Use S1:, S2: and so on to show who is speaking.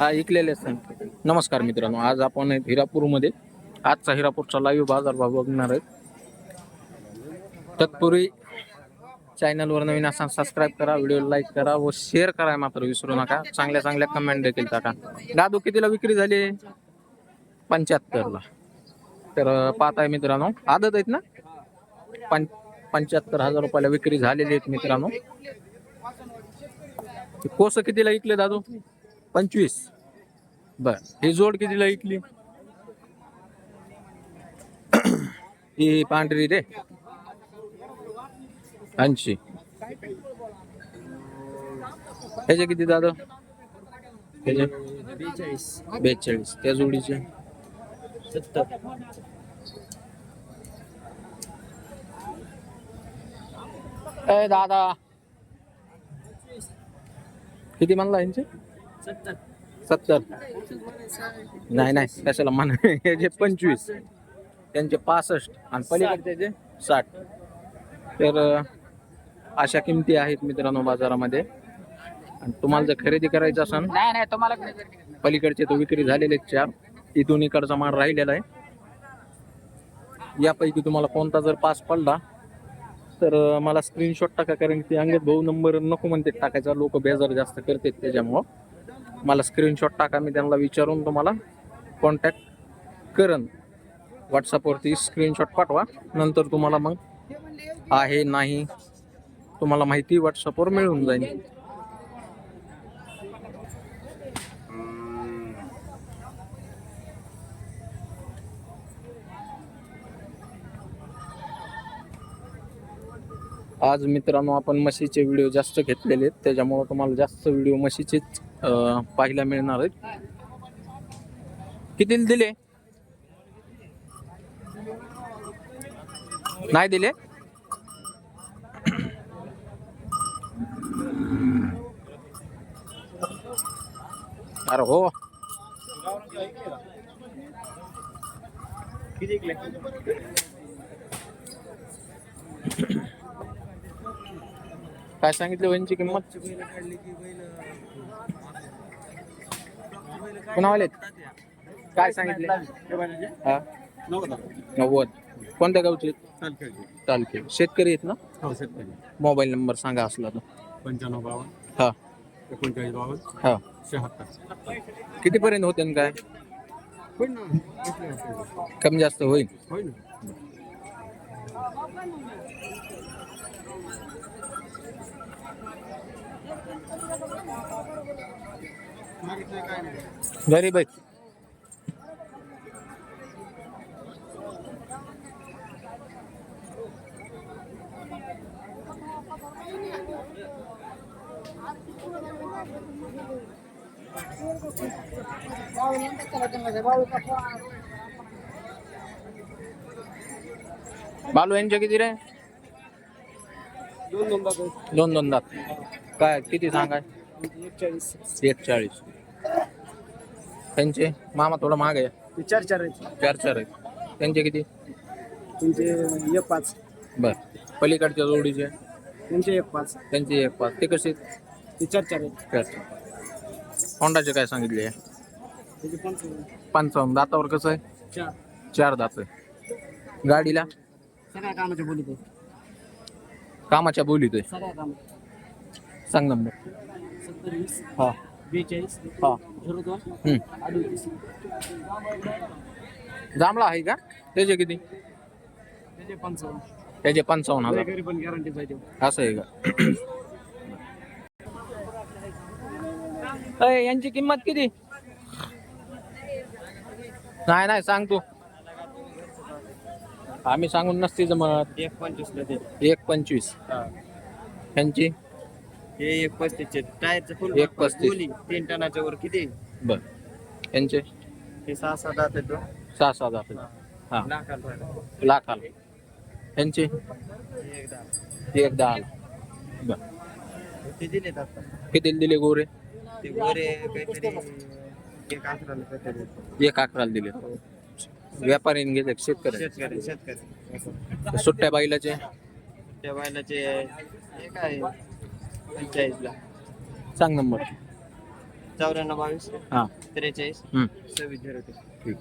S1: हा ऐकलेले असतात नमस्कार मित्रांनो आज आपण आहेत हिरापूरमध्ये. आजचा हिरापूरचा लाईव्ह बाजारभाव बघणार आहेत. तत्पूर्वी चॅनलवर नवीन असाल सबस्क्राईब करा व्हिडिओ लाईक करा व शेअर करा मात्र विसरू नका. चांगल्या चांगल्या कमेंट देखील टाका. दादू कितीला विक्री झाली? पंच्याहत्तरला तर पाहत पाहताय मित्रांनो आदत आहेत ना? पं पंच्याहत्तर हजार रुपयाला विक्री झालेली आहेत मित्रांनो. कोस कितीला विकले दादू? पंचवीस. बर. ही जोड कितीला ऐकली ही पांढरी रे. ऐंशी. ह्याचे किती दादा? ह्याचे?
S2: बेचाळीस.
S1: बेचाळीस. त्या जोडीचे?
S2: सत्तर.
S1: ए दादा. किती म्हणला यांचे
S2: सत्तर.
S1: नाही नाही कशाला मान ह्याचे पंचवीस त्यांचे पासष्ट आणि पलीकडचे साठ. तर अशा किमती आहेत मित्रांनो बाजारामध्ये. आणि तुम्हाला जर खरेदी करायचं असेल
S2: नाही नाही तुम्हाला
S1: पलीकडचे तो विक्री झालेले चार. इथून इकडचा माल राहिलेला आहे. यापैकी तुम्हाला कोणता जर पास पडला तर मला स्क्रीनशॉट टाका कारण की अंगत भाऊ नंबर नको म्हणते टाकायचा. लोक बेजार जास्त करतात त्याच्यामुळं. मला स्क्रीनशॉट टाका मी त्यांना विचारून तुम्हाला कॉन्टॅक्ट करन. व्हॉट्सअपवरती स्क्रीनशॉट पाठवा नंतर तुम्हाला मग आहे नाही तुम्हाला माहिती व्हॉट्सअपवर मिळून जाईल. आज मित्रांनो आपण म्हशीचे व्हिडिओ जास्त घेतलेले आहेत. त्याच्यामुळं तुम्हाला जास्त व्हिडिओ म्हशीचेच पाहायला मिळणार आहेत. किती दिले? नाही दिले? अरे हो. काय सांगितलं वहिनीची किंमत? कुणावाले काय सांगितले? हा? नव्वद. कोणत्या गावचे तालुके शेतकरी आहेत ना? मोबाईल नंबर सांगा असला तर.
S2: पंच्याण्णव बावन्न.
S1: हा.
S2: एकोणचाळीस बावन्न.
S1: हा.
S2: शहात्तर.
S1: कितीपर्यंत होते न काय? कमी जास्त होईल?
S2: होईल
S1: गरीब आहेत बालू यांचे किती रे
S2: दोन नंबर
S1: दोन दोन दात काय किती सांगाय
S2: एकचाळीस.
S1: एकचाळीस. त्यांचे? मामा थोडं महाग आहे
S2: ते चार चार आहेत.
S1: चार चार आहेत. त्यांचे किती?
S2: तुमचे एक पाच.
S1: बर. पलीकडच्या जोडीचे?
S2: तुमचे एक पाच.
S1: त्यांचे एक पाच. ते कसे
S2: ते चार चार आहेत.
S1: चार चार. होंडाचे काय सांगितले?
S2: त्याचे पंचावन्न.
S1: पंचावन्न. दातावर कसं आहे?
S2: चार.
S1: चार दात आहे. गाडीला?
S2: सगळ्या कामाच्या बोलीत
S1: कामाच्या बोलीत आहे.
S2: सगळ्या कामाच्या.
S1: सांग नंबर
S2: सत्तर वीस
S1: हा.
S2: बेचाळीस
S1: हा.
S2: झिरो दोन
S1: हम्म.
S2: अडोतीस.
S1: जांभळा आहे का? त्याचे किती?
S2: त्याचे पंचावन्न.
S1: त्याचे पंचावन्न हजार.
S2: घरी पण गॅरंटी पाहिजे.
S1: असं आहे का? अय, यांची किंमत किती? नाही नाही सांग तू. आम्ही सांगून नसते जमत.
S2: एक पंचवीसला ते
S1: एक पंचवीस. यांची?
S2: हे एक पस्तीसचे टायरचं फुल
S1: एक पस्तीस.
S2: बोली तीन टनाच्या वर किती?
S1: बर. यांचे?
S2: हे सहा सात आठ येतो
S1: सहा सहा दात हा.
S2: लाखाला
S1: लाख आला यांचे?
S2: एक दहा
S1: एक दहा बर.
S2: ते दिलेत आता?
S1: किती दिले गोरे?
S2: ते गोरे काहीतरी एक अकराला काहीतरी
S1: एक अकराला दिले व्यापारीने गेले शेतकरी
S2: शेतकरी शेतकरी.
S1: सुट्ट्या बैलाचे
S2: त्या बैलाचे हे काय पंचेचाळीसला
S1: सांग नंबर.
S2: चौऱ्याण्णव बावीस
S1: हा.
S2: त्रेचाळीस
S1: हम्म.
S2: सव्वीस झिरो
S1: ठीक.